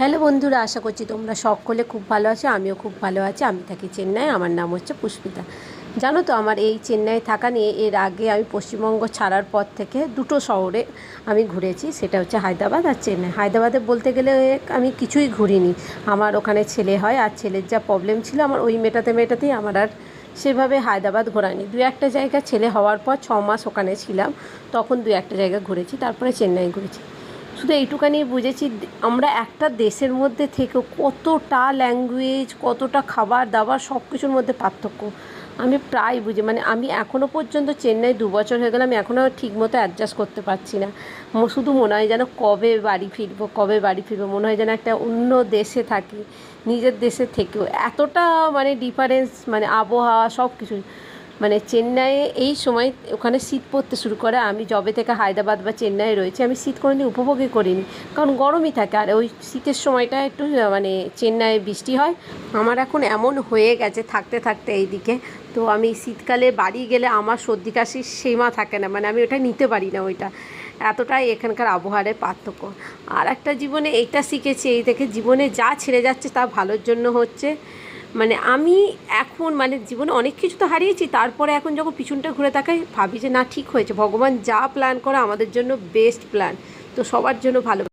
Hello বন্ধুরা, আশা করছি তোমরা সকলে খুব ভালো আছো, আমিও খুব ভালো আছি। আমি থাকি চেন্নাই, আমার নাম হচ্ছে পুষ্পিতা। জানো তো, আমার এই চেন্নাই থাকা নিয়ে এর আগে আমি পশ্চিমবঙ্গ ছাড়ার পর থেকে দুটো শহরে আমি ঘুরেছি, সেটা হচ্ছে হায়দ্রাবাদ আর চেন্নাই। হায়দ্রাবাদে বলতে গেলে আমি কিছুই ঘুরিনি। আমার ওখানে ছেলে হয় আর ছেলের যা প্রবলেম ছিল, আমার ওই মেটাতে মেটাতেই আমার আর সেভাবে হায়দ্রাবাদ ঘোরানি দু একটা জায়গা ছেলে হওয়ার পর ছ মাস ওখানে ছিলাম, তখন দু একটা জায়গা ঘুরেছি, তারপরে চেন্নাই ঘুরেছি। শুধু এইটুখানি বুঝেছি আমরা একটা দেশের মধ্যে থেকেও কতটা ল্যাঙ্গুয়েজ কতটা খাবার দাবার সব কিছুর মধ্যে পার্থক্য। আমি প্রায় বুঝি মানে আমি এখনও পর্যন্ত চেন্নাই দু বছর হয়ে গেলে, আমি এখনও ঠিকমতো অ্যাডজাস্ট করতে পারছি না। শুধু মনে হয় যেন কবে বাড়ি ফিরবো, কবে বাড়ি ফিরবো, মনে হয় যেন একটা অন্য দেশে থাকি, নিজের দেশে থেকেও। এতটা মানে ডিফারেন্স মানে আবহাওয়া সব কিছু মানে চেন্নাইয়ে এই সময় ওখানে শীত পড়তে শুরু করে। আমি যবে থেকে হায়দ্রাবাদ বা চেন্নাই রয়েছে, আমি শীত কোনোদিন উপভোগই করিনি। কারণ গরমই থাকে, আর ওই শীতের সময়টা একটু মানে চেন্নাইয়ে বৃষ্টি হয়। আমার এখন এমন হয়ে গেছে থাকতে থাকতে এইদিকে। তো আমি শীতকালে বাড়ি গেলে আমার সর্দি কাশির সীমা থাকে না মানে আমি ওটা নিতে পারি না ওইটা। এতটাই এখানকার আবহাওয়ার পার্থক্য। আর একটা জীবনে এইটা শিখেছি, এই থেকে জীবনে যা ছেড়ে যাচ্ছে তা ভালোর জন্য হচ্ছে মানে আমি এখন মানে জীবনে অনেক কিছু তো হারিয়েছি, তারপরে এখন যখন পিছনটা ঘুরে তাকাই, ভাবি যে না, ঠিক হয়েছে। ভগবান যা প্ল্যান করে আমাদের জন্য বেস্ট প্ল্যান তো সবার জন্য ভালো